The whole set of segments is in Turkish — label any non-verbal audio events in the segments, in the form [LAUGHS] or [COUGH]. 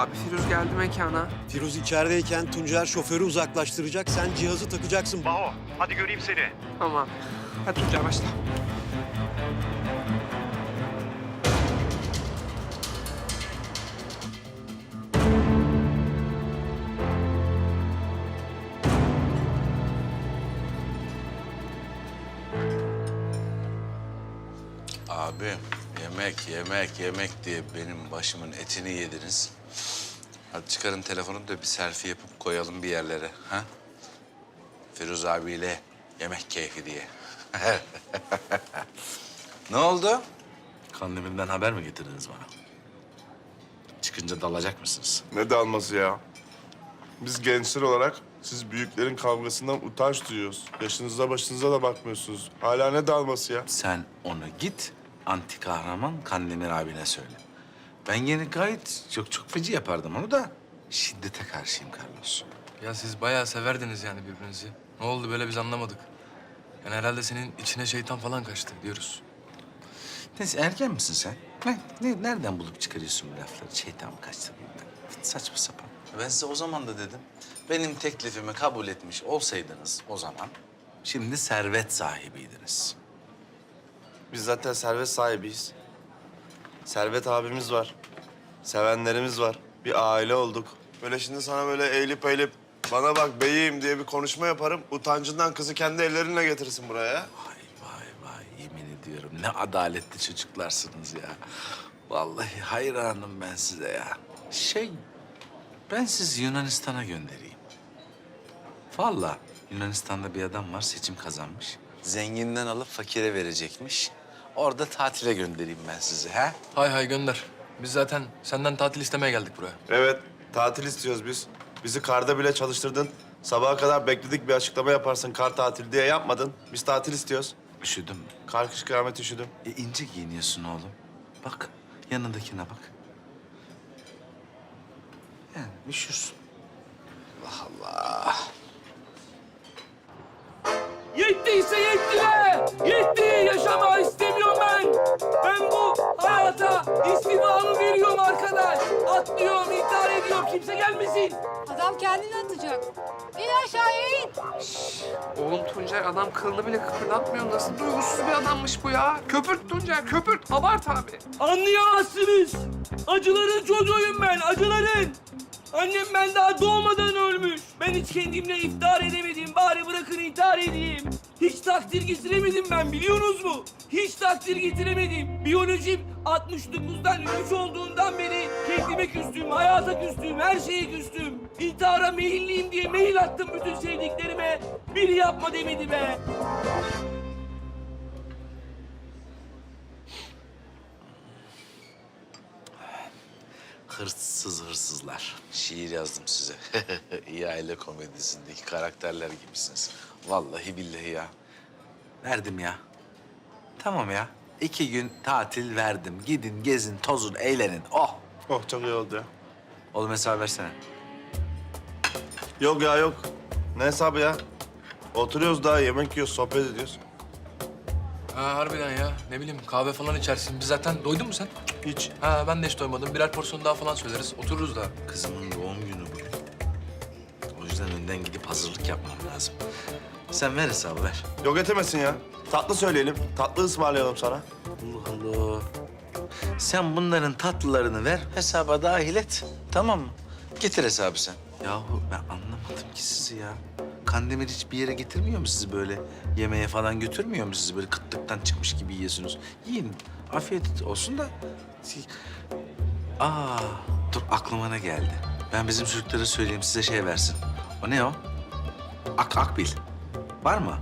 Abi Firuz geldi mekana. Firuz içerideyken Tuncer şoförü uzaklaştıracak. Sen cihazı takacaksın. Baho, hadi göreyim seni. Tamam. Hadi Tuncay başla. Yemek yemek yemek diye benim başımın etini yediniz. Hadi çıkarın telefonu da bir selfie yapıp koyalım bir yerlere. Ha? Firuz abiyle yemek keyfi diye. [LAUGHS] ne oldu? Kandemir'den haber mi getirdiniz bana? Çıkınca dalacak mısınız? Ne dalması ya? Biz gençler olarak siz büyüklerin kavgasından utanç duyuyoruz. Yaşınıza başınıza da bakmıyorsunuz. Hala ne dalması ya? Sen onu git anti kahraman Kandemir abine söyle. Ben yine gayet çok çok feci yapardım onu da şiddete karşıyım Carlos. Ya siz bayağı severdiniz yani birbirinizi. Ne oldu böyle biz anlamadık. Yani herhalde senin içine şeytan falan kaçtı diyoruz. Neyse erken misin sen? Ne, ne, nereden bulup çıkarıyorsun bu lafları? Şeytan mı kaçtı bilmem. Saçma sapan. Ben size o zaman da dedim. Benim teklifimi kabul etmiş olsaydınız o zaman... Şimdi servet sahibiydiniz. Biz zaten servet sahibiyiz. Servet abimiz var. Sevenlerimiz var. Bir aile olduk. Böyle şimdi sana böyle eğilip eğilip bana bak beyim diye bir konuşma yaparım. Utancından kızı kendi ellerinle getirsin buraya. Vay vay vay yemin ediyorum ne adaletli çocuklarsınız ya. Vallahi hayranım ben size ya. Şey ben sizi Yunanistan'a göndereyim. Vallahi Yunanistan'da bir adam var seçim kazanmış. Zenginden alıp fakire verecekmiş. Orada tatile göndereyim ben sizi ha? Hay hay gönder. Biz zaten senden tatil istemeye geldik buraya. Evet, tatil istiyoruz biz. Bizi karda bile çalıştırdın. Sabaha kadar bekledik bir açıklama yaparsın kar tatil diye yapmadın. Biz tatil istiyoruz. Üşüdüm? Kar kış kıyamet üşüdüm. E ince giyiniyorsun oğlum. Bak yanındakine bak. Yani üşürsün. Yettiyse yetti be! Yetti! Gelmesin! Adam kendini atacak. İn aşağıya in. Oğlum Tuncay adam kılını bile kıpırdatmıyor. Nasıl duygusuz bir adammış bu ya? Köpürt Tuncay köpürt. Abart abi. Anlayamazsınız! Acıların çocuğuyum ben, acıların! Annem ben daha doğmadan ölmüş. Ben hiç kendimle iftihar edemedim. Bari bırakın intihar edeyim. Hiç takdir getiremedim ben biliyorsunuz mu? Hiç takdir getiremedim. Biyolojim 69'dan 3 olduğundan beri kendime küstüm, hayata küstüm, her şeye küstüm. İntihara meyilliyim diye mail attım bütün sevdiklerime. Biri yapma demedi be. Hırsız hırsızlar. Şiir yazdım size. [LAUGHS] İyi aile komedisindeki karakterler gibisiniz. Vallahi billahi ya. Verdim ya. Tamam ya. İki gün tatil verdim. Gidin, gezin, tozun, eğlenin. Oh! Oh çok iyi oldu ya. Oğlum hesabı versene. Yok ya yok. Ne hesabı ya? Oturuyoruz daha yemek yiyoruz, sohbet ediyoruz. Ha harbiden ya. Ne bileyim kahve falan içersin. Biz zaten doydun mu sen? Hiç. Ha ben de hiç doymadım. Birer porsiyon daha falan söyleriz. Otururuz da. Kızımın doğum günü yüzden önden gidip hazırlık yapmam lazım. Sen ver hesabı ver. Yok etemesin ya. Tatlı söyleyelim. Tatlı ısmarlayalım sana. Allah Allah. Sen bunların tatlılarını ver, hesaba dahil et. Tamam mı? Getir hesabı sen. Yahu ben anlamadım ki sizi ya. Kandemir hiçbir yere getirmiyor mu sizi böyle? Yemeğe falan götürmüyor mu sizi böyle kıtlıktan çıkmış gibi yiyorsunuz? Yiyin, afiyet olsun da... Aa, dur aklıma ne geldi? Ben bizim çocuklara söyleyeyim size şey versin. O ne o? Ak, akbil. Var mı?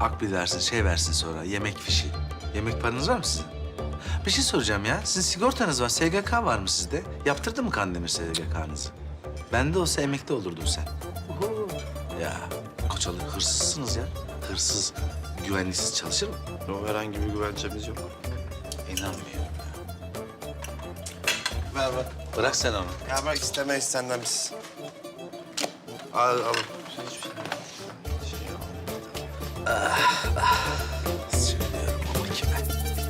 Akbil versin, şey versin sonra, yemek fişi. Yemek paranız var mı sizin? Bir şey soracağım ya. Sizin sigortanız var, SGK var mı sizde? Yaptırdı mı Kandemir SGK'nızı? Bende olsa emekli olurdun sen. Ya koçalı hırsızsınız ya. Hırsız, güvenliksiz çalışır mı? Yok herhangi bir güvencemiz yok. İnanmıyorum ya. Ver ver. Bırak sen onu. Ya bak istemeyiz senden biz. Al, al. Şey şey ah, ah. Söylüyorum ama kime?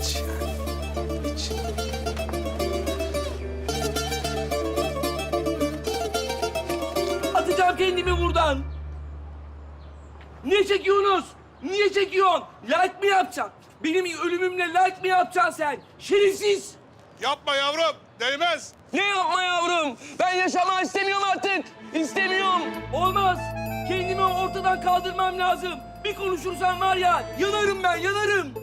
Hiç yani. Hiç. Atacağım kendimi buradan. Niye çekiyorsunuz? Niye çekiyorsun? Like mi yapacaksın? Benim ölümümle like mi yapacaksın sen? Şerefsiz! Yapma yavrum, değmez. Ne yapma yavrum? Ben yaşamak istemiyorum artık. İstemiyorum. Olmaz. Kendimi ortadan kaldırmam lazım. Bir konuşursam var ya yanarım ben yanarım.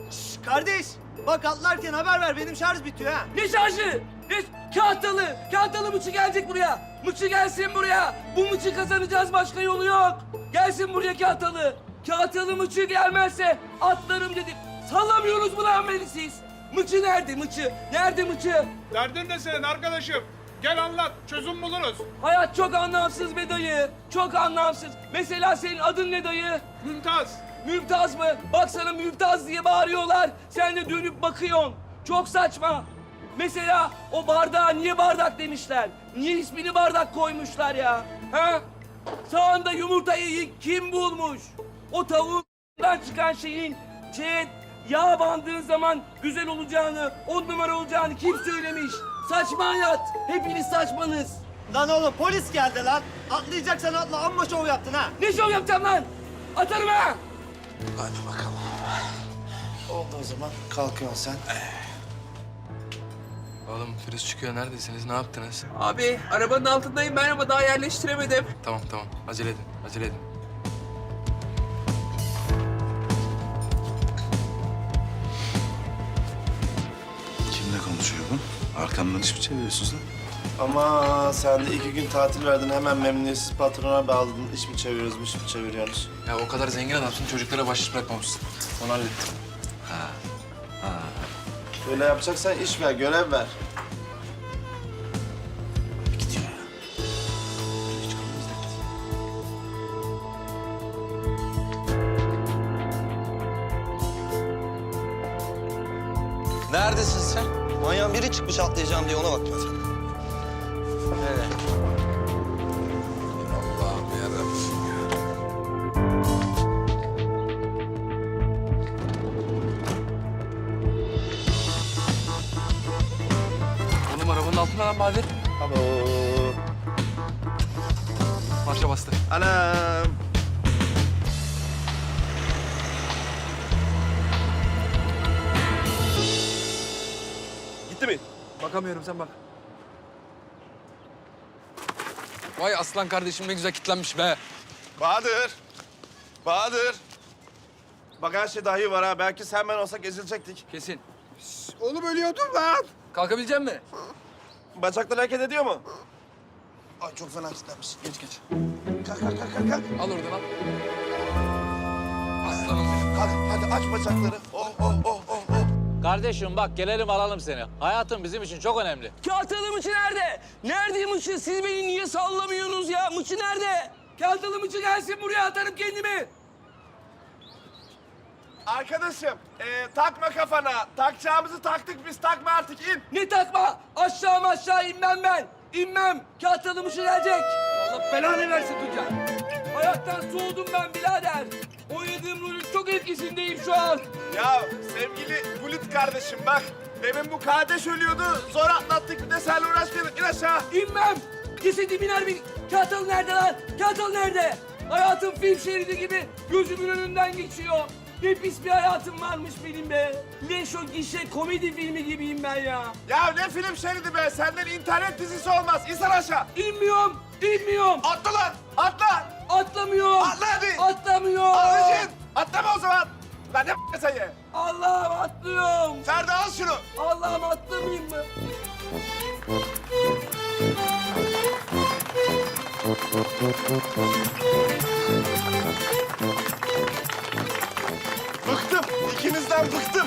Kardeş bak atlarken haber ver benim şarj bitiyor ha. Ne şarjı? Ne? Kahtalı. Kahtalı mıçı gelecek buraya. Mıçı gelsin buraya. Bu mıçı kazanacağız başka yolu yok. Gelsin buraya kahtalı. Kahtalı mıçı gelmezse atlarım dedim. Sallamıyorsunuz mu lan beni siz? Mıçı nerede mıçı? Nerede mıçı? Derdin ne senin arkadaşım? Gel anlat, çözüm buluruz. Hayat çok anlamsız be dayı. Çok anlamsız. Mesela senin adın ne dayı? Mümtaz. Mümtaz mı? Bak sana Mümtaz diye bağırıyorlar. Sen de dönüp bakıyorsun. Çok saçma. Mesela o bardağa niye bardak demişler? Niye ismini bardak koymuşlar ya? Ha? Sağında yumurtayı ilk kim bulmuş? O tavuğundan çıkan şeyin çet, yağ bandığın zaman güzel olacağını, on numara olacağını kim söylemiş? Saçma hayat. Hepiniz saçmanız. Lan oğlum polis geldi lan. Atlayacaksan atla amma şov yaptın ha. Ne şov yapacağım lan? Atarım ha! Oldu o zaman. Kalkıyorsun sen. Oğlum Firuz çıkıyor. Neredesiniz? Ne yaptınız? Abi arabanın altındayım ben ama daha yerleştiremedim. Tamam tamam. Acele edin. Acele edin. Konuşuyor bu? Arkamdan iş mi çeviriyorsunuz lan? Ama sen de iki gün tatil verdin hemen memnuniyetsiz patrona bağladın. İş mi çeviriyoruz, iş mi çeviriyoruz? Ya o kadar zengin adamsın. Çocuklara bahşiş bırakmamışsın. Onu hallettim. Öyle yapacaksan iş ver, görev ver. Çıkmış atlayacağım diye ona bak. Allah'ım yarabbim ya. Oğlum arabanın altında lan Bahadır. Alo. Marşa bastı. Anam. Bakamıyorum sen bak. Vay aslan kardeşim ne güzel kitlenmiş be. Bahadır. Bahadır. Bak her şey dahi var ha. Belki sen ben olsak ezilecektik. Kesin. Oğlum ölüyordum lan. Kalkabilecek misin? Bacaklar hareket ediyor mu? Ay çok fena kilitlenmiş. Geç geç. Kalk kalk kalk kalk. kalk. Al oradan al. Aslanım benim. Hadi hadi aç bacakları. Oh oh oh oh oh. Kardeşim bak gelelim alalım seni. Hayatın bizim için çok önemli. Kahtalı mıçı nerede? Nerede mıçı? Siz beni niye sallamıyorsunuz ya? Mıçı nerede? Kahtalı mıçı gelsin buraya atarım kendimi. Arkadaşım, e, takma kafana. Takacağımızı taktık biz. Takma artık in. Ne takma? Aşağı aşağı inmem ben. İnmem. Kahtalı mıçı gelecek. Allah belanı versin Tuncay. Hayattan soğudum ben birader. Oynadığım rolün çok etkisindeyim şu an. Ya sevgili Bulut kardeşim bak. Demin bu kardeş ölüyordu. Zor atlattık bir de seninle uğraşmayalım. İn aşağı. İnmem. Cesedim iner bir. Kahtalı nerede lan? Kahtalı nerede? Hayatım film şeridi gibi gözümün önünden geçiyor. Ne pis bir hayatım varmış benim be. Leş o gişe komedi filmi gibiyim ben ya. Ya ne film şeridi be. Senden internet dizisi olmaz. İnsan aşağı. İnmiyorum, inmiyorum. Atla lan. Atla. Atlamıyorum. Atla hadi. Atlamıyorum. Alıcın. Atlama o zaman. Lan ne ye. Allah'ım atlıyorum. Ferdi al şunu. Allah'ım atlamayayım mı? Bıktım. İkinizden bıktım.